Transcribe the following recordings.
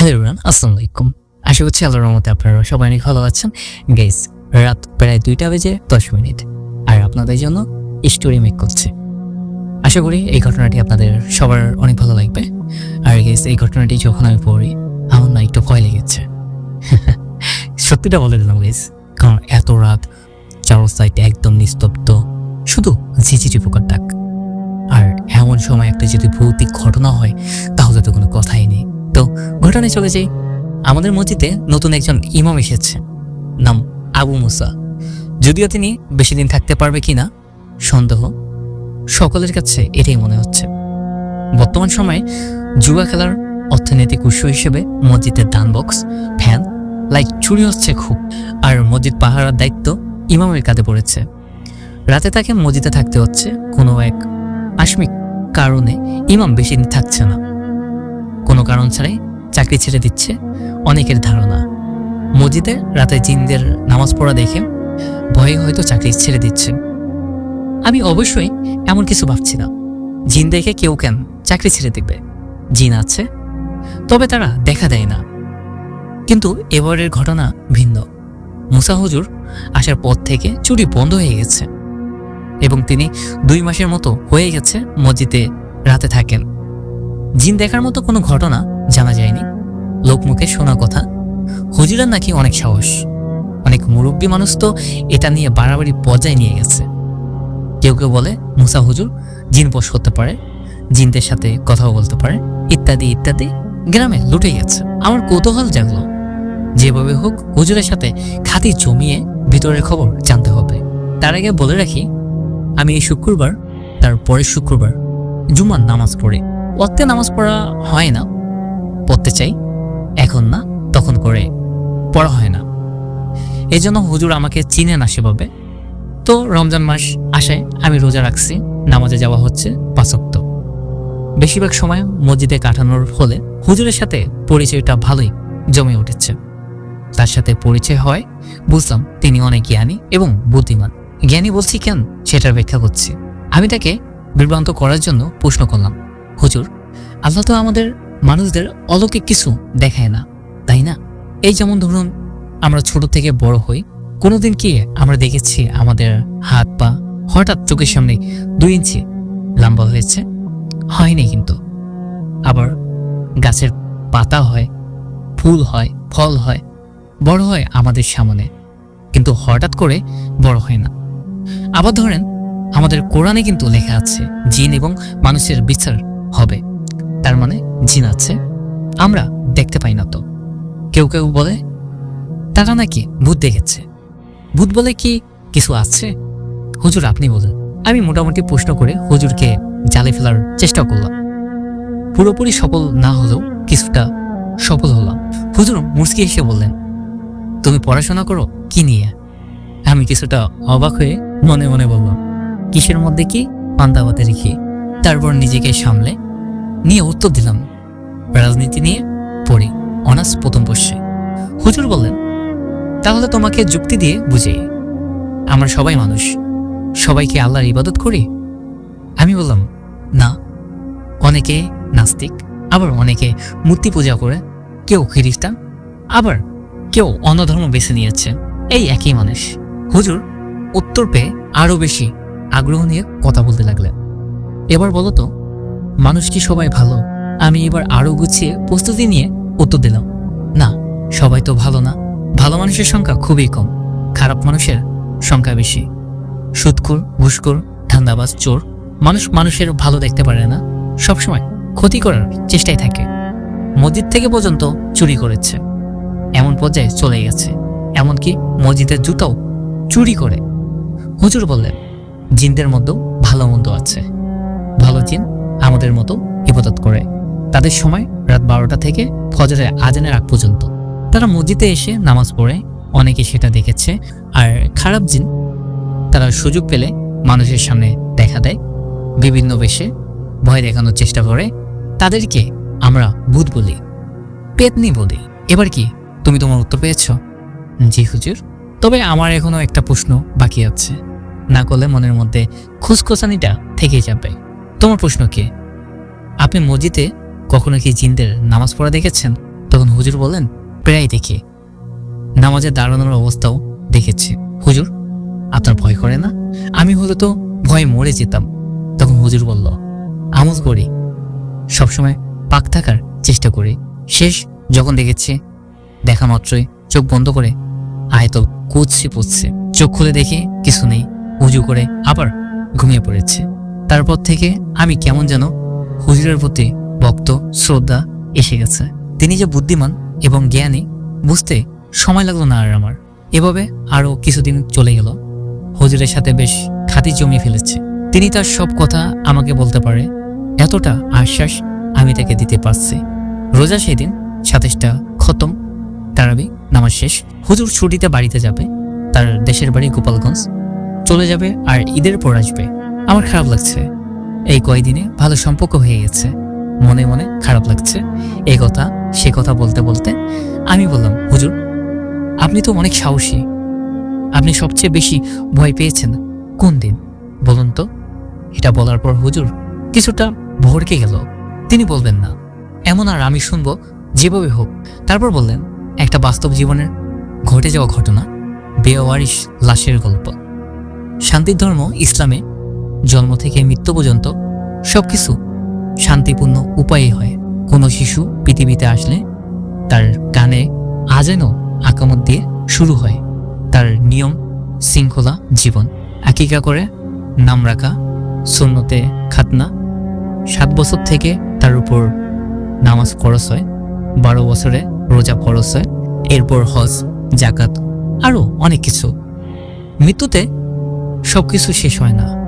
Hello run আসসালামু আলাইকুম আশা করছি আল্লাহর রহমতে আপনারা সবাই অনেক ভালো আছেন। গেস রাত প্রায় দুইটা বেজে দশ মিনিট। আর আপনাদের জন্য স্টোরি মেক করছে। আশা করি এই ঘটনাটি আপনাদের সবার অনেক ভালো লাগবে। আর গেস এই ঘটনাটি যখন আমি পড়ি, আমার না একটু ভয় লেগেছে। সত্যিটা বলে দিলাম গেস কারণ এত রাত চারো সাইড একদম নিস্তব্ধ, শুধু ঝিঝিটি পোকার ডাক। আর এমন সময় একটা যদি ভৌতিক ঘটনা হয়, তাহলে তো কোনো কথাই নেই। তো ঘটনায় চলে যাই আমাদের মসজিদে নতুন একজন ইমাম এসেছে, নাম আবু মুসা। যদিও তিনি বেশি দিন থাকতে পারবে কিনা সন্দেহ। সকলের কাছে এটাই মনে হচ্ছে। বর্তমান সময়ে জুয়া খেলার অর্থনৈতিক উৎস হিসেবে মসজিদের দান বক্স ফ্যান, লাইট চুরি হচ্ছে খুব, আর মসজিদ পাহারার দায়িত্ব ইমামের কাঁধে পড়েছে। রাতে তাকে মসজিদে থাকতে হচ্ছে কোনো এক আশ্মিক কারণে ইমাম বেশি দিন থাকছে না। কোনো কারণ ছাড়াই চাকরি ছেড়ে দিচ্ছে অনেকের ধারণা। মসজিদে রাতে জিনদের নামাজ পড়া দেখে ভয়ে হয়তো চাকরি ছেড়ে দিচ্ছে। আমি অবশ্যই এমন কিছু ভাবছি না। জিন দেখে কেউ কেন চাকরি ছেড়ে দিবে? জিন আছে, তবে তারা দেখা দেয় না। কিন্তু এবারের ঘটনা ভিন্ন। মুসা হুজুর আসার পর থেকে চুরি বন্ধ হয়ে গেছে এবং তিনি দুই মাসের মতো হয়ে গেছে মসজিদে রাতে থাকেন। জিন দেখার মতো কোনো ঘটনা জানা যায়নি। লোকমুখে শোনা কথা। হুজুরের নাকি অনেক সাহস। অনেক মুরব্বী মানুষ তো এটা নিয়ে বাড়াবাড়ি পর্যায়ে নিয়ে গেছে। কেউ কেউ বলে, মুসা হুজুর, জিন বস করতে পারে, জিনদের সাথে কথাও বলতে পারে, ইত্যাদি ইত্যাদি, গ্রামে লুটে গেছে। আমার কৌতূহল জাগলো। যেভাবে হোক, হুজুরের সাথে খাতি জমিয়ে ভিতরের খবর জানতে হবে। তার আগে বলে রাখি, আমি এই শুক্রবার তার পরের শুক্রবার জুমার নামাজ পড়ি। ওয়াক্তে নামাজ পড়া হয় না। পড়তে চাই, এখন না, তখন করে পড়া হয় না। এই জন্য হুজুর আমাকে চিনে না সেভাবে। তো রমজান মাস আসায় আমি রোজা রাখছি, নামাজে যাওয়া হচ্ছে পাঁচক্ত বেশিরভাগ সময় মসজিদে কাটানোর ফলে হুজুরের সাথে পরিচয়টা ভালোই জমে উঠেছে। তার সাথে পরিচয় হয়, বুঝলাম তিনি অনেক জ্ঞানী এবং বুদ্ধিমান। জ্ঞানী বলছি কেন? সেটার ব্যাখ্যা করছি। আমি তাকে বিভ্রান্ত করার জন্য প্রশ্ন করলাম। হুজুর, আল্লাহ তো আমাদের মানুষদের অলৌকিক কিছু দেখায় না, তাই না? এই যেমন ধরুন, আমরা ছোট থেকে বড় হই, কোনোদিন কি আমরা দেখেছি আমাদের হাত পা হঠাৎ চোখের সামনে দুই ইঞ্চি লম্বা হয়েছে? হয়নি কিন্তু। আবার গাছের পাতা হয়, ফুল হয়, ফল হয়, বড় হয় আমাদের সামনে, কিন্তু হঠাৎ করে বড় হয় না। আবার ধরেন, আমাদের কোরআনে কিন্তু লেখা আছে, জিন এবং মানুষের বিচার হবে। তার মানে জিন আছে। আমরা দেখতে পাই না তো। কেউ কেউ বলে, তারা নাকি ভূত দেখেছে। ভূত বলে কি কিছু আছে? হুজুর, আপনি বলেন। আমি মোটামুটি প্রশ্ন করে হুজুরকে জালে ফেলার চেষ্টা করলাম। পুরোপুরি সফল না হলেও কিছুটা সফল হলাম। হুজুর মুসকি এসে বললেন, তুমি পড়াশোনা করো? কি নিয়ে? আমি কিছুটা অবাক হয়ে মনে মনে বললাম, কিসের মধ্যে কি পান্তাবাতে রেখে তারপর নিজেকে সামলে নিয়ে উত্তর দিলাম, রাজনীতি নিয়ে পড়ি, অনার্স প্রথম বর্ষে। হুজুর বললেন, তাহলে তোমাকে যুক্তি দিয়ে বুঝে, আমরা সবাই মানুষ সবাইকে আল্লাহর ইবাদত করি? আমি বললাম, না, অনেকে নাস্তিক, আবার অনেকে মূর্তি পূজা করে, কেউ খ্রিস্টান, আবার কেউ অন্য ধর্ম বেছে নিয়েছে, এই একই মানুষ। হুজুর উত্তর পেয়ে আরও বেশি আগ্রহ নিয়ে কথা বলতে লাগলেন। এবার বলো তো, মানুষ কি সবাই ভালো? আমি এবার আরও গুছিয়ে প্রস্তুতি নিয়ে উত্তর দিলাম, না, সবাই তো ভালো না। ভালো মানুষের সংখ্যা খুবই কম, খারাপ মানুষের সংখ্যা বেশি। সুৎকুর ঘুষখোর, ধান্দাবাজ, চোর, মানুষ মানুষের ভালো দেখতে পারে না। সবসময় ক্ষতি করার চেষ্টাই থাকে। মসজিদ থেকে পর্যন্ত চুরি করেছে। এমন পর্যায়ে চলে গেছে। এমনকি মসজিদের জুতাও চুরি করে। হুজুর বললেন, জিনদের মধ্যেও ভালো মন্দ আছে। ভালো জিন আমাদের মতো ইবাদত করে। তাদের সময় রাত বারোটা থেকে ফজরের আজানের আগ পর্যন্ত। তারা মসজিদে এসে নামাজ পড়ে, অনেকে সেটা দেখেছে। আর খারাপ জিন, তারা সুযোগ পেলে মানুষের সামনে দেখা দেয়, বিভিন্ন বেশে ভয় দেখানোর চেষ্টা করে। তাদেরকে আমরা ভূত বলি, পেতনি বলি। এবার কি, তুমি তোমার উত্তর পেয়েছ? জি হুজুর। তবে আমার এখনও একটা প্রশ্ন বাকি আছে। না করলে মনের মধ্যে খুসখোসানিটা থেকে যাবে। তোমার প্রশ্ন কি? আপনি মসজিদে কখনো কি জিনদের নামাজ পড়া দেখেছেন? তখন হুজুর বললেন, প্রায় দেখি। নামাজে দাঁড়ানোর অবস্থাও দেখেছি। হুজুর, আপনার ভয় করে না? আমি হলে তো ভয়ে মরে যেতাম। তখন হুজুর বলল আমল করি। সবসময় পাক থাকার চেষ্টা করি। শেষ যখন দেখেছি, দেখা মাত্রই চোখ বন্ধ করে আয়তল কুচছে পুচ্ছে চোখ খুলে দেখে কিছু নেই। উজু করে আবার ঘুমিয়ে পড়েছে। তারপর থেকে আমি কেমন যেন হুজুরের প্রতি ভক্ত, শ্রদ্ধা এসে গেছে। তিনি যে বুদ্ধিমান এবং জ্ঞানী, বুঝতে সময় লাগল না আর আমার। এভাবে আরও কিছুদিন চলে গেল। হুজুরের সাথে বেশ খাতি জমিয়ে ফেলেছে। তিনি তার সব কথা আমাকে বলতে পারে। এতটা আশ্বাস আমি তাকে দিতে পারছি। রোজা সেদিন সাতাশটা খতম। তারাবি, নামাজ শেষ। হুজুর ছুটিতে বাড়িতে যাবে। তার দেশের বাড়ি গোপালগঞ্জ। চলে যাবে আর ঈদের পর আসবে। আমার খারাপ লাগছে। এই কয়দিনে ভালো সম্পর্ক হয়ে গেছে। মনে মনে খারাপ লাগছে। এই কথা, সে কথা বলতে বলতে আমি বললাম, হুজুর, আপনি তো অনেক সাহসী। আপনি সবচেয়ে বেশি ভয় পেয়েছেন কোন দিন? বলুন তো। এটা বলার পর হুজুর কিছুটা ভরকে গেল। তিনি বলবেন, না, এমন আর আমি শুনব যেভাবে হোক। তারপর বললেন, একটা বাস্তব জীবনের ঘটে যাওয়া ঘটনা, বেওয়ারিশ লাশের গল্প। শান্তির ধর্ম ইসলামে জন্ম থেকে মৃত্যু পর্যন্ত সবকিছু শান্তিপূর্ণ উপায়ে হয়। কোনো শিশু পৃথিবীতে আসলে তার কানে আজেনও আকামত দিয়ে শুরু হয়। তার নিয়ম শৃঙ্খলা জীবন। আকিকা করে নাম রাখা, সুন্নতে খাতনা। সাত বছর থেকে তার উপর নামাজ খরচ হয়। বারো বছরে রোজা খরচ হয়। এরপর হজ, জাকাত আরও অনেক কিছু। মৃত্যুতে সব কিছু শেষ হয় না।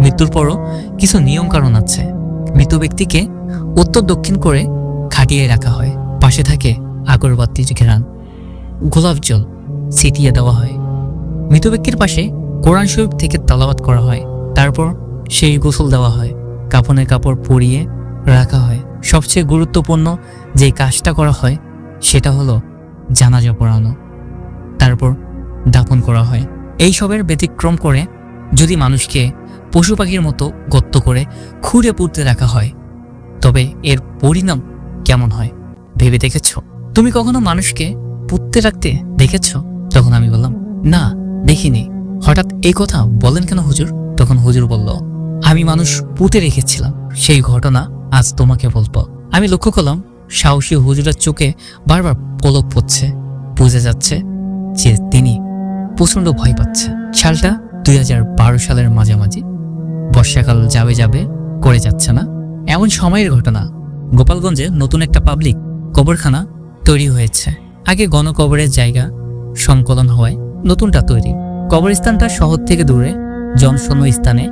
মৃত্যুর পরও কিছু নিয়ম কারণ আছে। মৃত ব্যক্তিকে উত্তর দক্ষিণ করে খাটিয়ে রাখা হয়। পাশে থাকে আগরবাতির ঘেরান, গোলাপ জল ছিটিয়ে দেওয়া হয়। মৃত ব্যক্তির পাশে কোরআন শরীফ থেকে তালাবাত করা হয়। তারপর সেই গোসল দেওয়া হয়। কাপড়ের কাপড় পরিয়ে রাখা হয়। সবচেয়ে গুরুত্বপূর্ণ যে কাজটা করা হয়, সেটা হলো জানাজা পড়ানো। তারপর দাপন করা হয়। এই সবের ব্যতিক্রম করে যদি মানুষকে পশু পাখির মতো গত্ত করে খুঁড়ে পুঁততে রাখা হয়। তবে এর পরিণাম কেমন হয়, ভেবে দেখেছ? তুমি কখনো মানুষকে পুঁততে রাখতে দেখেছ? তখন আমি বললাম, না, দেখিনি। হঠাৎ এই কথা বলেন কেন হুজুর? তখন হুজুর বলল, আমি মানুষ পুঁতে রেখেছিলাম, সেই ঘটনা আজ তোমাকে বলব। আমি লক্ষ্য করলাম, সাহসী হুজুরের চোখে বারবার পলক পড়ছে। বুঝে যাচ্ছে যে তিনি প্রচণ্ড ভয় পাচ্ছে। সালটা দুই হাজার বারো সালের মাঝামাঝি। বর্ষাকাল যাবে যাবে করে যাচ্ছে না। এমন সময়ের ঘটনা। গোপালগঞ্জে নতুন একটা পাবলিক কবরখানা তৈরি হয়েছে। আগে গণকবরের জায়গা সংকলন হওয়ায় নতুনটা তৈরি। কবরস্থানটা শহর থেকে দূরে জনশূন্য স্থানে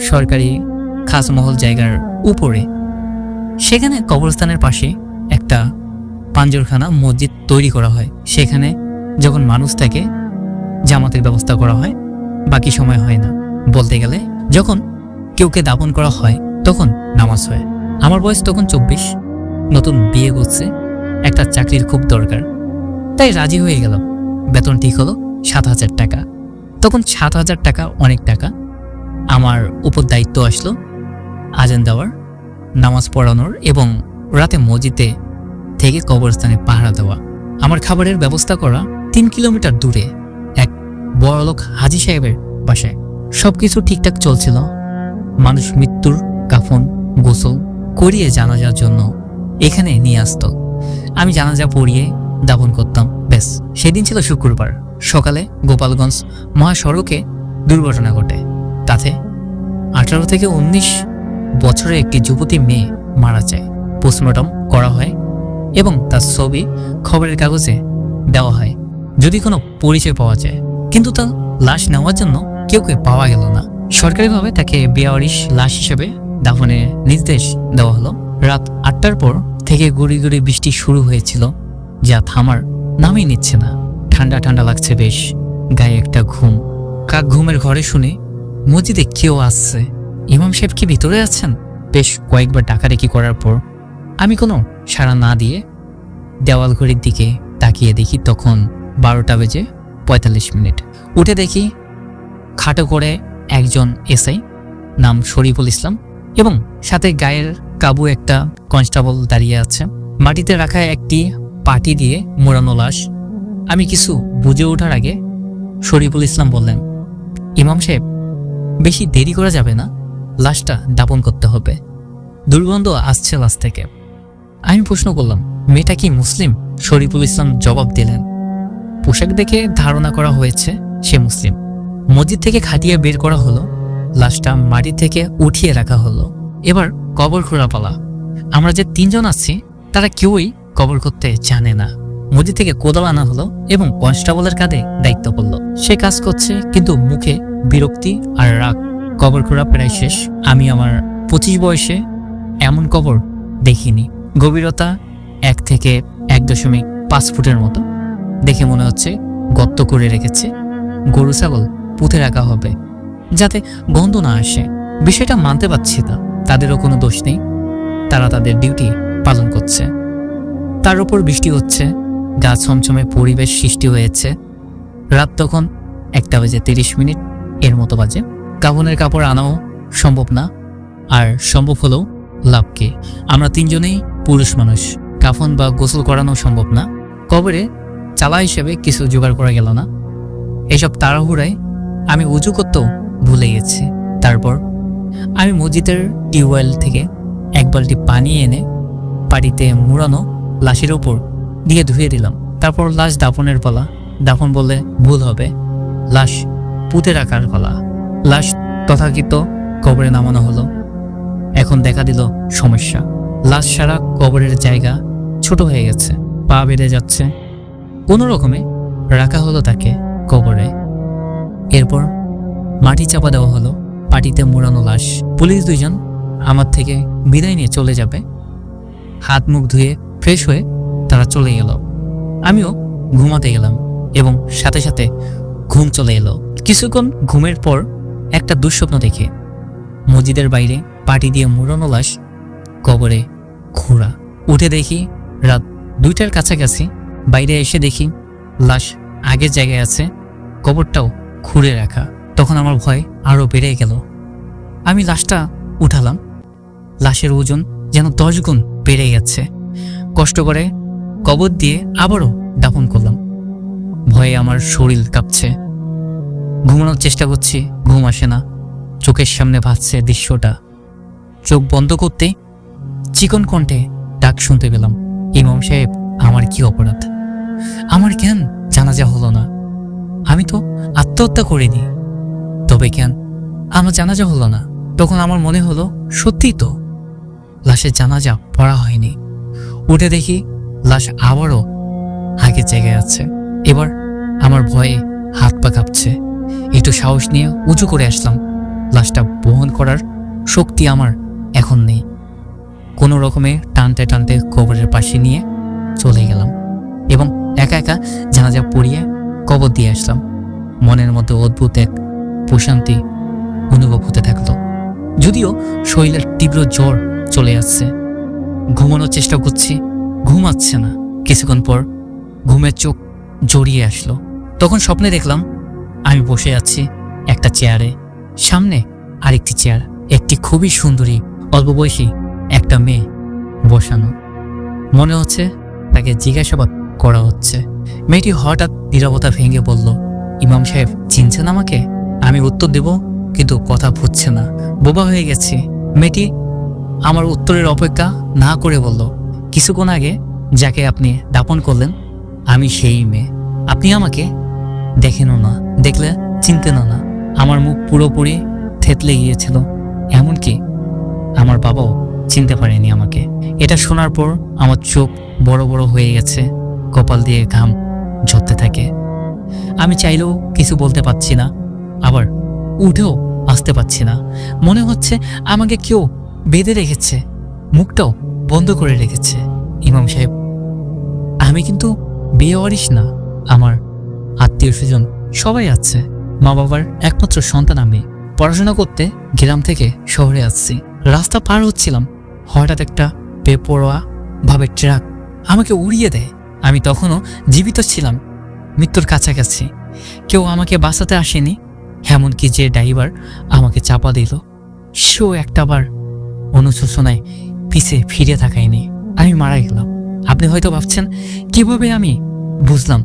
সরকারি খাসমহল জায়গার উপরে। সেখানে কবরস্থানের পাশে একটা পাঞ্জরখানা, মসজিদ তৈরি করা হয়। সেখানে যখন মানুষ থাকে, জামাতের ব্যবস্থা করা হয়, বাকি সময় হয় না। বলতে গেলে যখন কেউকে দাপন করা হয়, তখন নামাজ হয়। আমার বয়স তখন চব্বিশ। নতুন বিয়ে করছে। একটা চাকরির খুব দরকার। তাই রাজি হয়ে গেলাম। বেতন ঠিক হলো সাত হাজার টাকা। তখন সাত হাজার টাকা অনেক টাকা। আমার উপর দায়িত্ব আসলো আজান দেওয়ার, নামাজ পড়ানোর এবং রাতে মসজিদে থেকে কবরস্থানে পাহারা দেওয়া। আমার খাবারের ব্যবস্থা করা তিন কিলোমিটার দূরে এক বড়লোক হাজি সাহেবের বাসায়। সব কিছু ঠিকঠাক চলছিল। মানুষ মৃত্যুর কাফন, গোসল করিয়ে জানাজার জন্য এখানে নিয়ে আসতো। আমি জানাজা পড়িয়ে দাপন করতাম, ব্যাস। সেদিন ছিল শুক্রবার। সকালে গোপালগঞ্জ মহাসড়কে দুর্ঘটনা ঘটে। তাতে আঠারো থেকে উনিশ বছরের একটি যুবতী মেয়ে মারা যায়। পোস্টমর্টম করা হয় এবং তার ছবি খবরের কাগজে দেওয়া হয়। যদি কোনো পরিচয় পাওয়া যায়, কিন্তু তার লাশ নেওয়ার জন্য কেউ কেউ পাওয়া গেল না। সরকারিভাবে তাকে বেয়ারিশ লাশ হিসেবে দাফনের নির্দেশ দেওয়া হলো। রাত আটটার পর থেকে গুড়ি গুড়ি বৃষ্টি শুরু হয়েছিল, যা থামার নামই নিচ্ছে না। ঠান্ডা ঠান্ডা লাগছে বেশ, গায়ে একটা ঘুম। কাক ঘুমের ঘরে শুনে মসজিদে কেউ আসছে। ইমাম সাহেব কি ভিতরে আছেন? বেশ কয়েকবার ডাকাডাকি করার পর আমি কোনো সাড়া না দিয়ে দেওয়াল ঘড়ির দিকে তাকিয়ে দেখি তখন বারোটা বেজে পঁয়তাল্লিশ মিনিট। উঠে দেখি খাটো করে একজন এসআই, নাম শরীফুল ইসলাম এবং সাথে গায়ের কাবু একটা কনস্টেবল দাঁড়িয়ে আছে। মাটিতে রাখা একটি পাটি দিয়ে মোড়ানো লাশ। আমি কিছু বুঝে ওঠার আগে শরীফুল ইসলাম বললেন, ইমাম সাহেব, বেশি দেরি করা যাবে না, লাশটা দাপন করতে হবে। দুর্গন্ধ আসছে লাশ থেকে। আমি প্রশ্ন করলাম, মেয়েটা কি মুসলিম? শরীফুল ইসলাম জবাব দিলেন, পোশাক দেখে ধারণা করা হয়েছে সে মুসলিম। মসজিদ থেকে খাটিয়ে বের করা হলো, লাশটা মাটি থেকে উঠিয়ে রাখা হলো। এবার কবর খোঁড়া পালা। আমরা যে তিনজন আছি, তারা কেউই কবর করতে জানে না। মসজিদ থেকে কোদাল আনা হলো এবং কনস্টেবলের কাঁধে দায়িত্ব পড়ল। সে কাজ করছে কিন্তু মুখে বিরক্তি আর রাগ। কবর খোঁড়া প্রায় শেষ। আমি আমার পঁচিশ বয়সে এমন কবর দেখিনি। গভীরতা এক থেকে এক দশমিক পাঁচ ফুটের মতো। দেখে মনে হচ্ছে গর্ত করে রেখেছে। গরু, ছাগল পুঁতে রাখা হবে, যাতে গন্ধ না আসে। বিষয়টা মানতে পারছি না। তাদেরও কোনো দোষ নেই। তারা তাদের ডিউটি পালন করছে। তার উপর বৃষ্টি হচ্ছে। গা ছমছমে পরিবেশ সৃষ্টি হয়েছে। রাত তখন একটা বাজে তিরিশ মিনিট। এর মতো বাজে। কাপনের কাপড় আনাও সম্ভব না। আর সম্ভব হলেও লাভ কি? আমরা তিনজনেই পুরুষ মানুষ। কাফন বা গোসল করানো সম্ভব না। কবরে চালা হিসেবে কিছু জোগাড় করা গেল না। এসব তাড়াহুড়ায় আমি উজু করতেও ভুলে গেছি। তারপর আমি মসজিদের টিউবওয়েল থেকে এক বালতি পানি এনে বাড়িতে মুড়ানো লাশের ওপর দিয়ে ধুয়ে দিলাম। তারপর লাশ দাফনের পালা। দাফন বলে ভুল হবে। লাশ পুঁতে রাখার পালা। লাশ তথাকথিত কবরে নামানো হলো। এখন দেখা দিল সমস্যা। লাশ সারা কবরের জায়গা ছোট হয়ে গেছে। পা বেড়ে যাচ্ছে। কোনো রকমে রাখা হলো তাকে কবরে। এরপর মাটি চাপা দেওয়া হলো পাটিতে মোড়ানো লাশ। পুলিশ দুইজন আমার থেকে বিদায় নিয়ে চলে যাবে। হাত মুখ ধুয়ে ফ্রেশ হয়ে তারা চলে গেল আমিও ঘুমাতে গেলাম এবং সাথে সাথে ঘুম চলে এলো। কিছুক্ষণ ঘুমের পর একটা দুঃস্বপ্ন দেখে। মসজিদের বাইরে পাটি দিয়ে মুড়ানো লাশ কবরে খোঁড়া। উঠে দেখি রাত দুইটার কাছাকাছি। বাইরে এসে দেখি লাশ আগের জায়গায় আছে, কবরটাও খুঁড়ে রাখা। তখন আমার ভয় আরও বেড়ে গেল। আমি লাশটা উঠালাম। লাশের ওজন যেন দশ গুণ বেড়ে যাচ্ছে। কষ্ট করে কবর দিয়ে আবারও দাপন করলাম। ভয়ে আমার শরীর কাঁপছে। ঘুমানোর চেষ্টা করছি, ঘুম আসে না। চোখের সামনে ভাসছে দৃশ্যটা। চোখ বন্ধ করতে চিকন কণ্ঠে ডাক শুনতে পেলাম। ইমাম সাহেব, আমার কি অপরাধ? আমার কেন জানাজা হলো না। আমি তো আত্মহত্যা করিনি। তবে কেন? আমার জানাজা হলো না। তখন আমার মনে হলো, সত্যিই তো। লাশের জানাজা পড়া হয়নি। উঠে দেখি লাশ আবারও আগের জায়গায় আছে। এবার আমার ভয়ে হাত পা কাঁপছে। একটু সাহস নিয়ে উঁচু করে আসলাম। লাশটা বহন করার শক্তি আমার এখন নেই। কোনো রকমে টানতে টানতে কবরের পাশে নিয়ে চলে গেলাম এবং একা একা জানাজা পড়িয়ে কবর দিয়ে আসলাম। মনের মধ্যে অদ্ভুত এক প্রশান্তি অনুভব হতে থাকল। যদিও শরীরের তীব্র জ্বর চলে আসছে। ঘুমানোর চেষ্টা করছি, ঘুমাচ্ছে না। কিছুক্ষণ পর ঘুমের চোখ জড়িয়ে আসলো। তখন স্বপ্নে দেখলাম, আমি বসে আছি একটা চেয়ারে। সামনে আরেকটি চেয়ার, একটি খুবই সুন্দরী, অল্প বয়সী একটা মেয়ে বসানো। মনে হচ্ছে তাকে জিজ্ঞাসাবাদ করা হচ্ছে। মেয়েটি হঠাৎ নিরবতা ভেঙে বলল, ইমাম সাহেব, চিনছেন আমাকে? আমি উত্তর দেব, কিন্তু কথা ফুটছে না। বোবা হয়ে গেছি। মেয়েটি আমার উত্তরের অপেক্ষা না করে বলল, কিছুক্ষণ আগে যাকে আপনি দাপন করলেন, আমি সেই মেয়ে। আপনি আমাকে দেখেনও না, দেখলে চিনতেনও না। আমার মুখ পুরোপুরি থেতলে গিয়েছিল, এমনকি আমার বাবাও চিনতে পারেনি আমাকে। এটা শোনার পর আমার চোখ বড় বড় হয়ে গেছে। কপাল দিয়ে ঘাম ঝরতে থাকে। আমি চাইলেও কিছু বলতে পারছি না, আবার উঠেও আসতে পারছি না। মনে হচ্ছে আমাকে কেউ বেঁধে রেখেছে, মুখটাও বন্ধ করে রেখেছে। ইমাম সাহেব, আমি কিন্তু বিয়ে ওয়ারিস না, আমার আত্মীয় স্বজন সবাই আছে। মা বাবার একমাত্র সন্তান আমি। পড়াশোনা করতে গ্রাম থেকে শহরে আসছি। রাস্তা পার হচ্ছিলাম। হঠাৎ একটা বেপরোয়া ভাবে ট্রাক আমাকে উড়িয়ে দেয়। আমি তখনও জীবিত ছিলাম, মৃত্যুর কাছাকাছি। কেউ আমাকে বাঁচাতে আসেনি, এমনকি যে ড্রাইভার আমাকে চাপা দিল, সেও একটাবার অনুশোচনায় পিছে ফিরে থাকায়নি আমি মারা গেলাম। আপনি হয়তো ভাবছেন, কীভাবে আমি? বুঝলাম,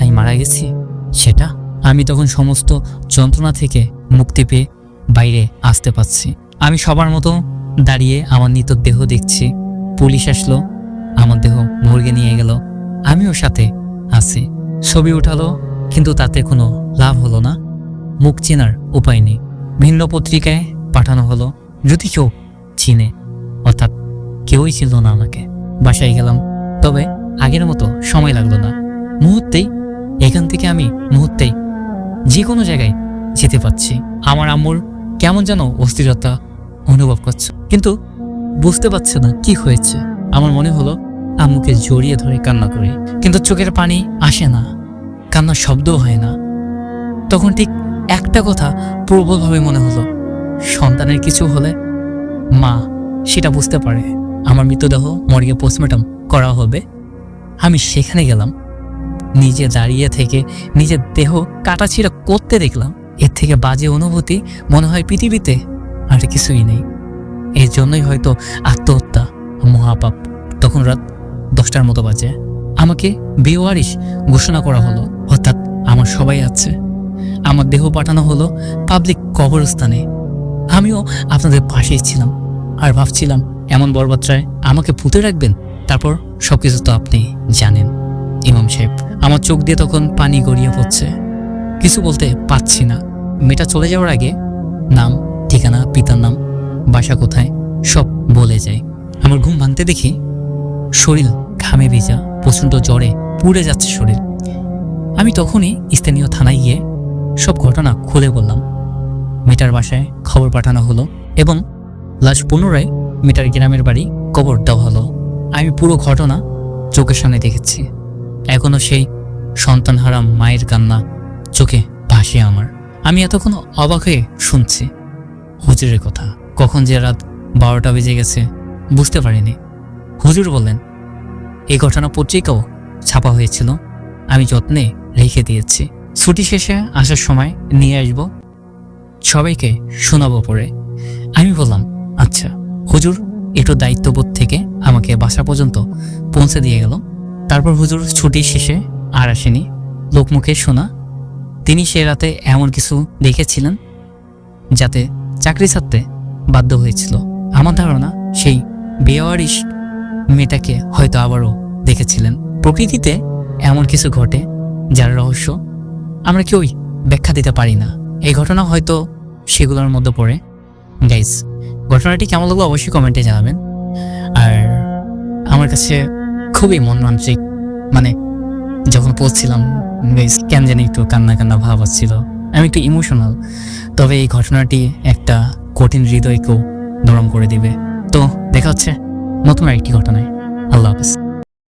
আমি মারা গেছি। সেটা আমি তখন সমস্ত যন্ত্রণা থেকে মুক্তি পেয়ে বাইরে আসতে পারছি। আমি সবার মতো দাঁড়িয়ে আমার নিত দেহ দেখছি। পুলিশ আসলো, আমার দেহ মর্গে নিয়ে গেল। আমিও সাথে আছি। ছবি উঠালো, কিন্তু তাতে কোনো লাভ হলো না। মুখ চেনার উপায় নেই। ভিন্ন পত্রিকায় পাঠানো হলো, যদি কেউ চিনে, অর্থাৎ কেউই ছিল না আমাকে। বাসায় গেলাম, তবে আগের মতো সময় লাগল না। মুহূর্তেই, এখান থেকে আমি মুহূর্তেই যে কোনো জায়গায় যেতে পারছি। আমার আম্মুর কেমন যেন অস্থিরতা অনুভব করছে। কিন্তু বুঝতে পারছে না কি হয়েছে। আমার মনে হলো আম্মুকে জড়িয়ে ধরে কান্না করি। কিন্তু চোখের পানি আসে না, কান্নার শব্দও হয় না। তখন ঠিক একটা কথা প্রবলভাবে মনে হলো, সন্তানের কিছু হলে মা সেটা বুঝতে পারে, আমার মৃতদেহ মর্গে পোস্টমর্টম করা হবে। আমি সেখানে গেলাম, নিজে দাঁড়িয়ে থেকে নিজের দেহ কাটাছিড়া করতে দেখলাম। এর থেকে বাজে অনুভূতি মনে হয় পৃথিবীতে আর কিছুই নেই। এর জন্যই হয়তো আত্মহত্যা, মহাপাপ, তখন রাত দশটার মতো বাজে। আমাকে বেওয়ারিশ ঘোষণা করা হলো। অর্থাৎ আমার সবাই আছে। আমার দেহ পাঠানো হলো পাবলিক কবরস্থানে। আমিও আপনাদের পাশেই ছিলাম। আর ভাবছিলাম, এমন বরবাত্রায় আমাকে পুঁতে রাখবেন? তারপর সবকিছু তো আপনি জানেন, ইমাম সাহেব। আমার চোখ দিয়ে তখন পানি গড়িয়ে পড়ছে। কিছু বলতে পারছি না। মেয়েটা চলে যাওয়ার আগে নাম, ঠিকানা, পিতার নাম, বাসা কোথায়, সব বলে যায় আমার ঘুম ভাঙতে দেখি শরীর ঘামে ভেজা, প্রচণ্ড জ্বরে পুড়ে যাচ্ছে শরীর। আমি তখনই স্থানীয় থানায় গিয়ে সব ঘটনা খুলে বললাম। মেটার বাসায় খবর পাঠানো হলো এবং লাশ পুনরায় মেটার গ্রামের বাড়ি কবর দেওয়া হলো। আমি পুরো ঘটনা চোখের সামনে দেখেছি। এখনও সেই সন্তান হারাম মায়ের কান্না চোখে ভাসে আমার। আমি এতক্ষণ অবাক হয়ে শুনছি। হুজুরের কথা। কখন যে রাত বারোটা বেজে গেছে বুঝতে পারিনি। হুজুর বললেন এই ঘটনা পত্রিকাও ছাপা হয়েছিল। আমি যত্নে রেখে দিয়েছি। ছুটি শেষে আসার সময় নিয়ে আসব। সবাইকে শোনাবো পরে। আমি বললাম আচ্ছা হুজুর একটু দায়িত্ববোধ থেকে আমাকে বাসা পর্যন্ত পৌঁছে দিয়ে গেল। তারপর হুজুর ছুটি শেষে আর আসেনি। লোকমুখে শোনা, তিনি সে রাতে এমন কিছু দেখেছিলেন যাতে চাকরি ছাড়তে বাধ্য হয়েছিল। আমার ধারণা সেই বেওয়ারিশ মেয়েটাকে হয়তো আবারও দেখেছিলেন। প্রকৃতিতে এমন কিছু ঘটে যার রহস্য আমরা কেউই ব্যাখ্যা দিতে পারি না। এই ঘটনা হয়তো সেগুলোর মধ্যে পড়ে। গাইজ ঘটনাটি কেমন লাগল অবশ্যই কমেন্টে জানাবেন। আর আমার কাছে খুবই মনমান্ত্রিক মানে যখন পড়ছিলাম গাইজ কেন জানি একটু কান্না কান্না ভাব আসছিল। আমি একটু ইমোশনাল তবে এই ঘটনাটি একটা কঠিন হৃদয়কেও নরম করে দিবে। তো দেখা হচ্ছে। নতুন আরেকটি ঘটনায়। আল্লাহ হাফেজ।